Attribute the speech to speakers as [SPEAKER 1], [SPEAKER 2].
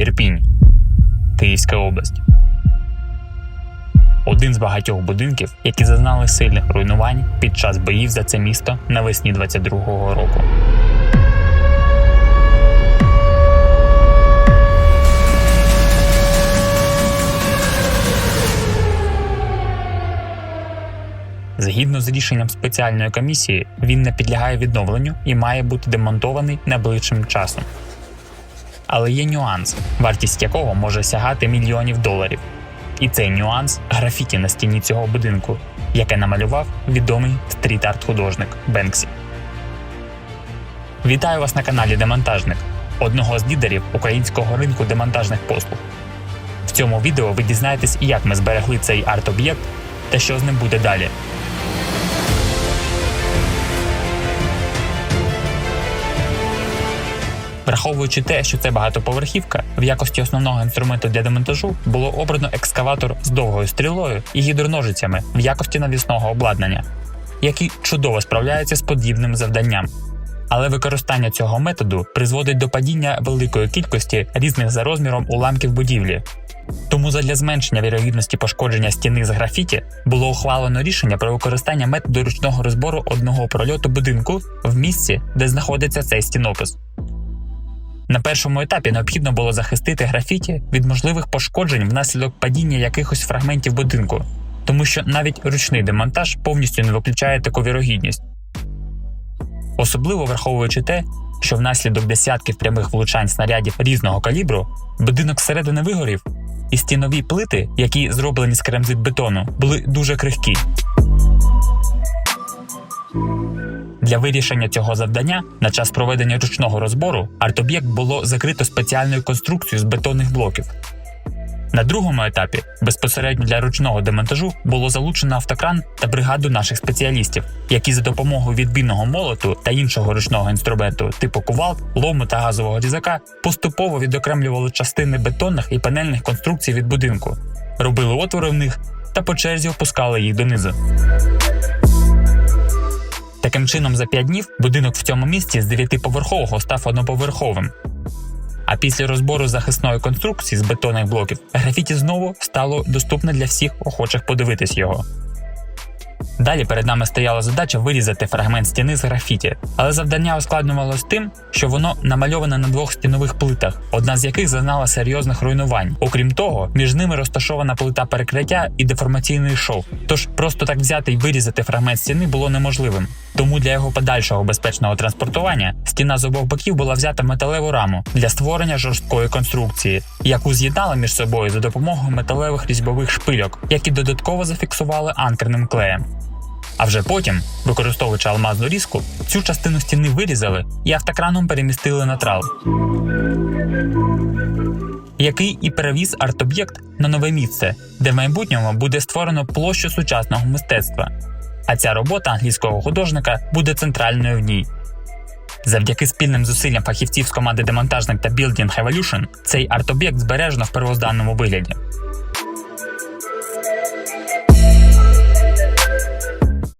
[SPEAKER 1] Ірпінь, Київська область. Один з багатьох будинків, які зазнали сильних руйнувань під час боїв за це місто навесні 22-го року. Згідно з рішенням спеціальної комісії, він не підлягає відновленню і має бути демонтований найближчим часом. Але є нюанс, вартість якого може сягати мільйонів доларів. І цей нюанс графіті на стіні цього будинку, яке намалював відомий стріт-арт художник Бенксі. Вітаю вас на каналі Демонтажник, одного з лідерів українського ринку демонтажних послуг. В цьому відео ви дізнаєтесь, як ми зберегли цей арт-об'єкт та що з ним буде далі. Враховуючи те, що це багатоповерхівка, в якості основного інструменту для демонтажу було обрано екскаватор з довгою стрілою і гідроножицями в якості навісного обладнання, який чудово справляється з подібним завданням. Але використання цього методу призводить до падіння великої кількості різних за розміром уламків будівлі. Тому задля зменшення вірогідності пошкодження стіни з графіті було ухвалено рішення про використання методу ручного розбору одного прольоту будинку в місці, де знаходиться цей стінопис. На першому етапі необхідно було захистити графіті від можливих пошкоджень внаслідок падіння якихось фрагментів будинку, тому що навіть ручний демонтаж повністю не виключає таку вірогідність. Особливо враховуючи те, що внаслідок десятків прямих влучань снарядів різного калібру будинок зсередини вигорів, і стінові плити, які зроблені з керамзит бетону, були дуже крихкі. Для вирішення цього завдання на час проведення ручного розбору арт-об'єкт було закрито спеціальною конструкцією з бетонних блоків. На другому етапі безпосередньо для ручного демонтажу було залучено автокран та бригаду наших спеціалістів, які за допомогою відбійного молоту та іншого ручного інструменту, типу кувалд, лому та газового різака, поступово відокремлювали частини бетонних і панельних конструкцій від будинку, робили отвори в них та по черзі опускали їх донизу. Таким чином, за 5 днів будинок в цьому місці з дев'ятиповерхового став одноповерховим. А після розбору захисної конструкції з бетонних блоків графіті знову стало доступне для всіх охочих подивитись його. Далі перед нами стояла задача вирізати фрагмент стіни з графіті, але завдання ускладнювалось тим, що воно намальоване на двох стінових плитах, одна з яких зазнала серйозних руйнувань. Окрім того, між ними розташована плита перекриття і деформаційний шов. Тож просто так взяти і вирізати фрагмент стіни було неможливим. Тому для його подальшого безпечного транспортування стіна з обох боків була взята металеву раму для створення жорсткої конструкції, яку з'єднали між собою за допомогою металевих різьбових шпильок, які додатково зафіксували анкерним клеєм. А вже потім, використовуючи алмазну різку, цю частину стіни вирізали і автокраном перемістили на трал, який і перевіз арт-об'єкт на нове місце, де в майбутньому буде створено площу сучасного мистецтва. А ця робота англійського художника буде центральною в ній. Завдяки спільним зусиллям фахівців з команди демонтажник та Building Evolution цей арт-об'єкт збережено в первозданному вигляді.